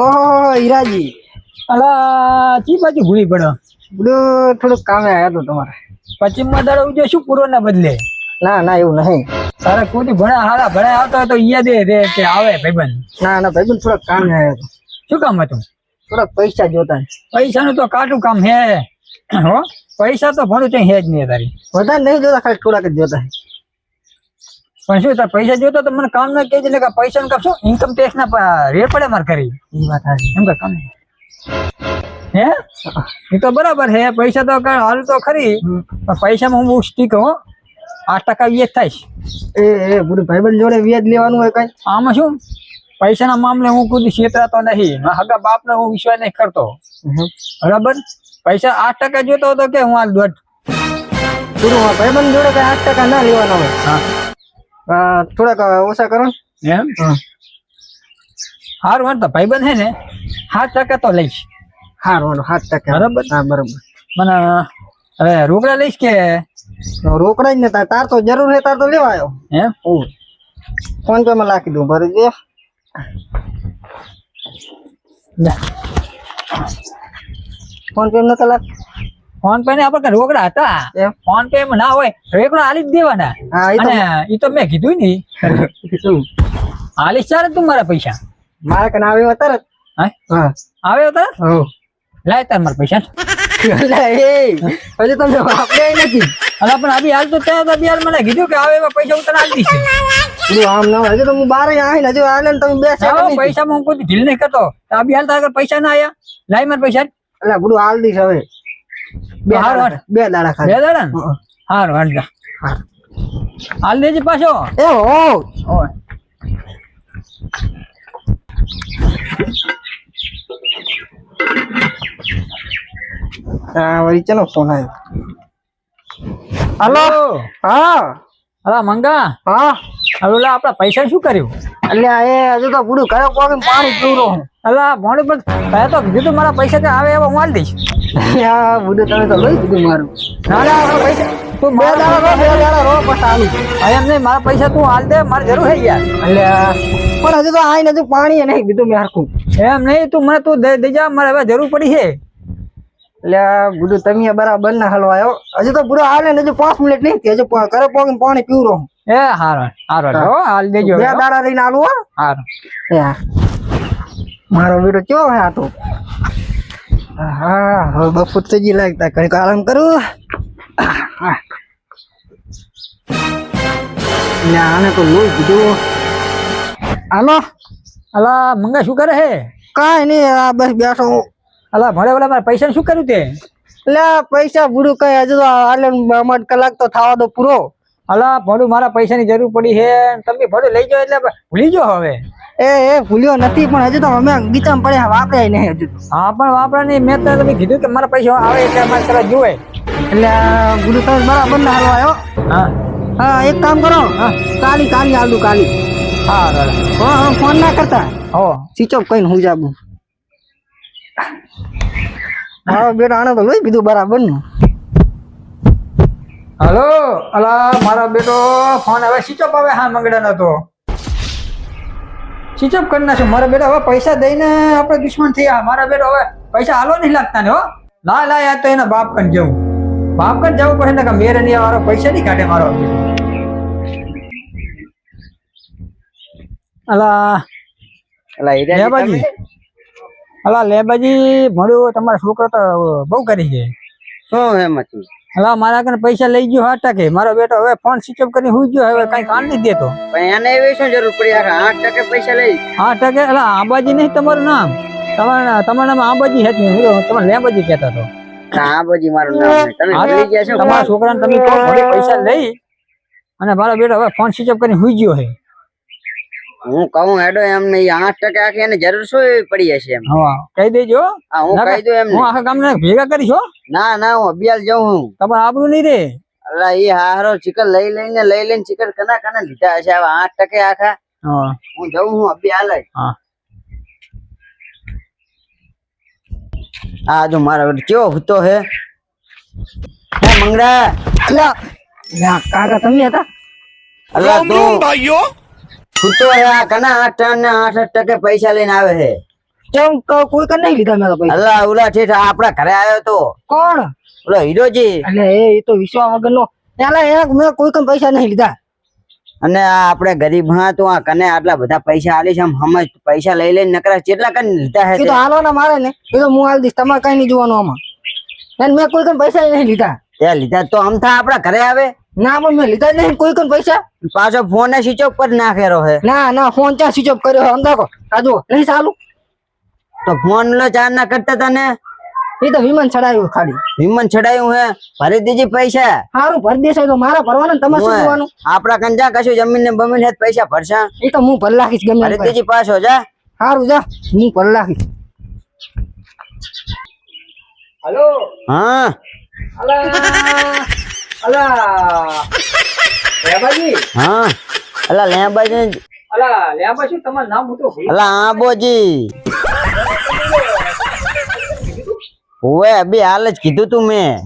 ઓહો હીરાજી. અલા ચી બાજુ ભૂલી પડો બધું થોડુંક કામે આવ્યા હતો તમારે. પશ્ચિમમાં દાડો ઉજો શું પૂર્વ ના બદલે? ના ના એવું નહીં. તારે કોઈ ભણા હારા ભણા આવતા તો ઈયા દે રે કે આવે ભાઈબંધ. ના ના ભાઈબંધ થોડાક કામે આવ્યો હતો શું કામ હતું? થોડાક પૈસા જોતા. પૈસાનું તો કાટું કામ હે. હો પૈસા તો ભણું છે હે જ નહીં તારી. વધારે નહીં જોતા ખાલી થોડાક જ જોતા. પણ શું તાર પૈસા જોતો તો મને કામ ના કહેજે ને કે પૈસા ને કાપશો ઇન્કમ ટેક્સ ના રે પડે મારે કરી એ વાત એમ કે કામ હે? એ તો બરાબર હે પૈસા તો હાલ તો ખરી. પણ પૈસામાં હું બહુ સ્ટીક હો. આઠ ટકા વ્યાજ થાય એ એ બધું ભાઈબંધ જોડે વ્યાજ લેવાનું હોય કઈ? આમાં શું? પૈસાના મામલે હું કોઈ છેતરાતો નહીં હગા બાપને હું વિશ્વાસ નહીં કરતો. બરાબર? પૈસા આઠ ટકા જોતો હતો કે હું આ દોઢ. પૂરું ભાઈબંધ જોડે કઈ આઠ ટકા ના લેવાના હોય. હા. થોડાક ઓછા કરો ને. એમ? હા સારું વાંધો ભાઈબંધ હે ને સાત ટકા તો લઈશ. હારું હાલો સાત ટકા બરાબર. હા બરાબર. મને હવે રોકડા લઈશ કે? તો રોકડા જ ને તાર તાર તો જરૂર છે તાર તો લેવા આવ્યો એમ? ફોન પે માં લાખી દઉં ભરી દે જા. ફોન પે નતા લાખ ફોન પે ને આપણે રોકડા હતા? ફોન પે માં ના હોય રોકડા હાલી જ દેવાના. એ તો અને એ તો મેં કીધું નહીં. શું? હાલીશ ચાલે તું મારા પૈસા? મારા કને આવ્યો તરત હા? હા. આવ્યો તાર લાય તાર મારા પૈસા. હજુ તમને નથી. અલા પણ અભી હાલ તો ત્યાં તો બી હાલ મને કીધું કે આવે એવા પૈસા હું તને આપી દઈશ આમ ના. હજી તો હું બારે આવીને હજુ ને તમે બે આવો સેકન્ડ હું કોઈ ઢીલ નહીં કરતો. તો અભી હાલ તારા પૈસા ના આયા. લાય મારા પૈસા. એટલે બધું હાલ દઈશ હવે. બે હાર બે દાડા બે દાડા. હારું હાલ જા. હાલ દેજે પાછો. એ હો. ઓય. હા વળી ચલો ફોન આવ્યો હલો? હા. અલા મંગા. હા. ઓલા પૈસા શું કર્યું? એટલે એ હજુ તો પૂરું ઘરે કોણ પાણી પીવરો હું અલા મોડું પણ તો કીધું મારા પૈસા આવે એવા હું હાલ દઈશ. તમે તો લઈ દીધું મારું. ના ના પૈસા તું બે દાડા રહો બે દાડા રહો પછી આલું હવે એમ મારા પૈસા તું હાલ દે મારે જરૂર થઈ એટલે પણ હજુ તો આઈને હજુ પાણી નહીં કીધું મેં હરખું. એમ નહીં તું મને તું દઈ જા મારે હવે જરૂર પડી છે. એટલે આ તમે બરાબર ના હલવાયો હજુ તો પૂરો હાલે ને હજુ પાંચ મિનિટ નહીં હજુ કરે ઘરે પાણી પીવરો હું એ હારો હારો હાલ દેજો બે દાડા રહીને આલું હારો. હા. મારો ਵੀરો કેવો હે આ તો હા હવે બપોર થઈ ગઈ લાગતા ઘડીક આરામ કરું. આને તો લોહી કીધું હાલો? અલા મંગા શું કરે હે? કાંઈ નહીં આ બસ બેઠો હું. અલા ભલે ભલે મારા પૈસા શું કર્યું તે? એટલે પૈસા પૂરું કઈ હજુ તો આટલે અમાર કલાક તો થવા દો પૂરો. અલા ભલું મારા પૈસાની જરૂર પડી હે તમે ભલું લઈ જાઓ એટલે ભૂલી જાઓ હવે. એ એ ભૂલ્યો નથી પણ હજુ તો અમે ગીતામાં પડ્યા વાપરાય નહીં હજુ હા પણ વાપરાની મેં તો તમે કીધું કે મારા પૈસા આવે એટલે મારે તરત જુએ એટલે ગુરુ તમે બરાબર ના આવ્યો. હા. હા એક કામ કરો. હા. કાલી કાલી આલુ કાલી. હા હા હા ફોન ના કરતા. હો. સ્વિચ ઓફ કઈને હું જાબું હા બેટા આને તો લઈ પીધું બરાબર ને. હલો અલા મારો બેટો ફોન હવે સ્વિચ ઓફ આવે હા મંગડા તો. સ્વિચ ઓફ કરી નાખ્યું. મારા બેટા હવે પૈસા દઈને આપણે દુશ્મન થયા. મારા બેટો હવે પૈસા હાલો નહીં લાગતા ને હો. લા લા યાર તો એના બાપ કન જવું. બાપ કન જવું પડે ને કે મેરે નહીં મારો પૈસા નહીં કાઢે મારો. અલા લેબાજી. અલા લેબાજી મળ્યું તમારા છોકરો તો બહુ કરી છે. શું એમાંથી અલા મારા કને પૈસા લઈ ગયો આઠ ટકે. મારો બેટો હવે ફોન સ્વિચ ઓફ કરીને હુઈ ગયો. હવે કઈ કામ નથી દેતો. એને એવી શું જરૂર પડી? આઠ ટકે પૈસા લઈ. આઠ ટકે? એટલે આંબાજી નહીં તમારું નામ? તમારા તમારા નામ આંબાજી હતી હું તો તમારે લેબાજી કહેતા હતો આ બધી મારું નામ તમે ભૂલી ગયા છો? તમારા છોકરાને તમે પૈસા લઈ. અને મારો બેટો હવે ફોન સ્વિચ ઓફ કરીને હુઈ ગયો છે. હું કહું હેડો એમ નહીં આઠ ટકા આખી એને જરૂર શું પડી હશે એમ. કહી દેજો. હા હું કહી દઉં એમ હું આખા ગામને ભેગા કરીશો ના ના હું અભિયાલ જાઉં હું. તમારે આબરું નહીં રે. અલા એ હારો ચિકન લઈ લઈને લઈ લઈને ચિકન કના કના લીધા હશે. હવે આઠ ટકે આખા. હું. જાઉં હું અભિયાલ હા. આ જો મારા કેવો હતો હે. હે મંગળા. અલા યા કાકા તમે હતા? અલા તો ભાઈઓ. ફૂટો હે આ કના આઠ ને આઠ ટકે પૈસા લઈને આવે છે. ચમ કોઈ કઈ લીધા મેં પૈસા. અલા ઓલા ઠેઠ આપણા ઘરે આવ્યો તો. કોણ? ઓલો હીરોજી. એટલે એ એ તો વિશ્વા વગર નો એ મેં કોઈ કઈ પૈસા નહીં લીધા. અને આ આપણે ગરીબ હા તો આ કને આટલા બધા પૈસા આલીશ આમ હમજ પૈસા લઈ લઈને નકરા કેટલા કને લીધા હે તો હાલો હાલવાના મારે ને. એ તો હું હાલ દઈશ તમારે કઈ નહીં જોવાનું આમાં. મેં કોઈ કઈ પૈસા નહીં લીધા. તે લીધા તો આમ થા આપડા ઘરે આવે? ના પણ મેં લીધા જ નહીં કોઈ કોઈ પૈસા? પાછો ફોન સ્વિચ ઓફ કરી નાખેલો હે. ના ના ફોન ચા સ્વિચ ઓફ કર્યો આ જુઓ નહીં ચાલુ. તો ફોન લો ચાર ના કરતા તને? એ તો વિમાન ચડાયું ખાલી. વિમાન ચડાયું હે? ભરી પૈસા. સારું ભરી દેશે તો મારા ભરવાનું ને તમારે શું કરવાનું? આપણા કંજા કશું જમીન ને બમીન હે પૈસા ભરશા. એ તો હું ભર લાખીશ ગમે ભરી પાછો જા. સારું જા. હું ભરી નાખીશ. હલો હા. અલા. લેબાજી હા? અલા લેબાજી અલા લેબા શું તમારું નામ હું તો ભૂલી અલા આબોજી ઓવે અબી હાલ જ કીધું તું મેં.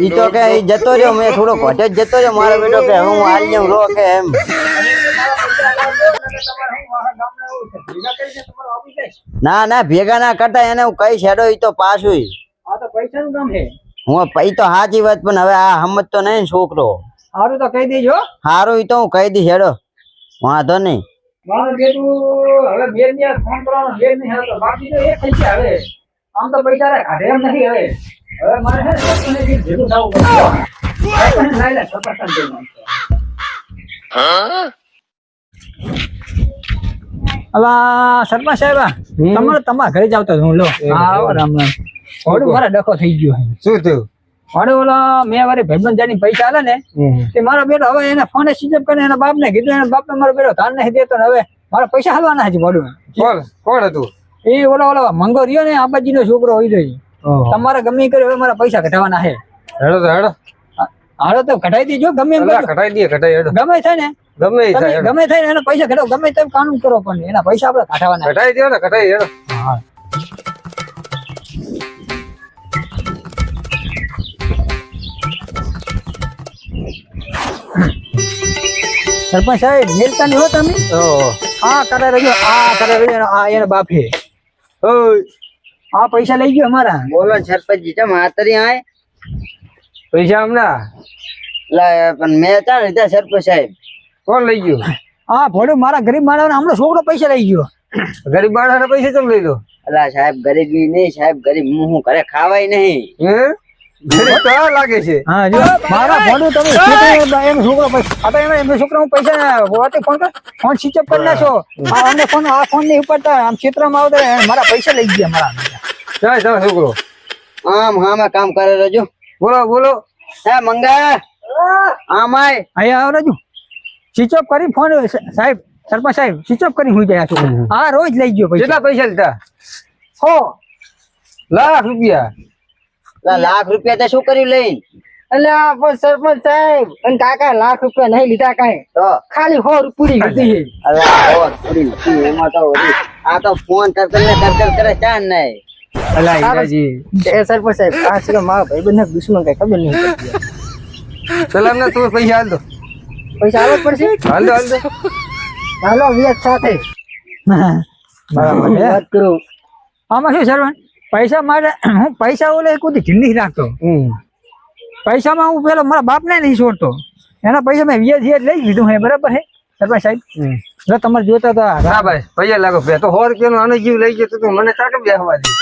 ઈ તો કે જતો રહ્યો મેં થોડો ઘટે જ જતો રહ્યો મારો બેટો કે હું હાલ જેમ રો કે એમ. ના ના ભેગા ના કરતા એને હું કઈ છેડો ઈ તો પાછું આ તો પૈસાનું કામ છે. હું પૈ તો સાચી વાત પણ હવે આ હમત તો નહીં છોકરો. સારું તો કહી દેજો. હારું ઈ તો હું કહી દઈશ હેડો. વાંધો નહીં. સરપંચ સાહેબ તમારે તમારા ઘરે જ આવતો હું લો. રામ રામ. ઓડું મારા ડખો થઈ ગયો શું થયું? ઓડે ઓલો મેં વારી ભાઈબંધ જાની પૈસા આલે ને તે મારો બેટો હવે એને ફોને સ્વિચ કરીને એના બાપને કીધું એના બાપને મારો બેટો ધાન નહીં દેતો ને હવે મારા પૈસા હાલવાના છે મોડું કોણ? કોણ હતું? એ ઓલો ઓલો મંગો રહ્યો ને આબાજીનો છોકરો હોય રહ્યો. તમારે ગમે કર્યો હવે મારા પૈસા ઘટાવાના છે. હેડો તો હેડો. તો ઘટાઈ દેજો ગમે એમ હેડો. ગમે થાય ને. ગમે થાય ગમે થાય એના પૈસા ઘટાડો ગમે તેમ કાનૂન કરો પણ એના પૈસા આપણે ઘટાવાના કટાઈ દો ને કટાઈ હેડો. સરપંચ સાહેબ મેલતા નહીં હો તમે. આ કરે રહ્યો આ કરે રહ્યો આ એના બાપે. આ પૈસા લઈ ગયો અમારા. બોલો સરપંચ સરપંચજી ચમ હાતરી આય? પૈસા હમણાં? લા પણ મેં ચા લીધા સરપંચ સાહેબ. કોણ લઈ ગયો? હા ભોળું મારા ગરીબ માણસ હમણાં છોકરો પૈસા લઈ ગયો. ગરીબ માણસના પૈસા ચમ લઈ લો? અલા સાહેબ ગરીબી નહીં સાહેબ ગરીબ હું ઘરે ખાવાય નહીં. હે? લાગે છે. હા જો મારા ભોળું તમે એમ છોકરો પૈસા આ તો એમ એમ છોકરો હું પૈસા વાતે ફોન કર. ફોન સ્વિચ ઓફ કરી નાખો. આ ફોન આ ફોન નહીં ઉપાડતા આમ ક્ષેત્રમાં આવતા મારા પૈસા લઈ ગયા મારા ચાલ ચાલ છોકરો આમ હામે કામ કરે રહેજો. બોલો બોલો. હે મંગા. આમ આય. અહીંયા આવ રાજુ. સ્વિચ કરી ફોન સાહેબ સરપંચ સાહેબ સ્વિચ ઓફ કરી હું જાય છોકરો આ રોજ લઈ ગયો પૈસા. કેટલા પૈસા લીધા? હો લાખ રૂપિયા. લાખ રૂપિયા તે શું કર્યું લઈને? એટલે પણ સરપંચ સાહેબ અને કાકા લાખ રૂપિયા નહીં લીધા કાંઈ. તો? ખાલી હોર પૂરી લીધી છે. અલા ઓ એમાં તો આ તો ફોન કરતર કર ને કર કર કરે ચાન નહીં. અલા એ સરપંચ સાહેબ આ છે કે મારા દુશ્મન કઈ ખબર નહીં પડતી. સલામ ના પૈસા હાલ દો. પૈસા આવવા જ પડશે? હાલ દો હાલ દો. હાલો વ્યાજ સાથે. બરાબર. વાત કરું. આમાં શું સરપંચ? પૈસા માટે હું પૈસા ઓલે કોઈ જિંદગી રાખતો. હમ. પૈસામાં હું પેલો મારા બાપને નહીં છોડતો. એના પૈસા મેં વ્યાજ વ્યાજ લઈ લીધું હે બરાબર હે? સરપંચ સાહેબ? હમ. જો તમારે જોતા તો આ ના ભાઈ પૈસા લાગો. બે તો સો રૂપિયાનો આનો જીવ લઈ ગયો તો તું મને કાકે બેહવા દે.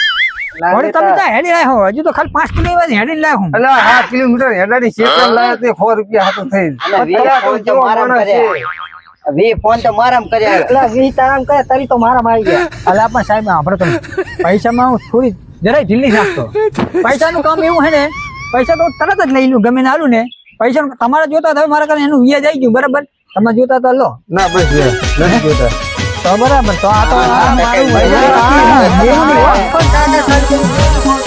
વળી તમે ત્યાં હેડી લાયો હો? હજુ તો ખાલી પાંચ કિલો એવા હેડી લાયો હું. અલા હાથ કિલોમીટર હેડાડી શેતર લાયા તે સો રૂપિયા હાથું થઈ અલા, વીસ અલા, ફોન તું તો જેવો મારામ માણસ છે. કર્યા વી ફોન તો મારામ કર્યા. એટલે વી તારામ કરે તારી તો મારા આવી ગયા. અલા પણ સાહેબ આપણે તમે પૈસામાં હું થોડી જરાય ઢીલી રાખતો પૈસાનું કામ એવું હે ને પૈસા તો તરત જ લઈ લઉં ગમે ને ને પૈસા તમારે જોતા હતા મારા કારણે એનું વ્યાજ આવી ગયું બરાબર તમે જોતા તો લો ના બસ નથી જોતા તો બરાબર તો આ તો મારું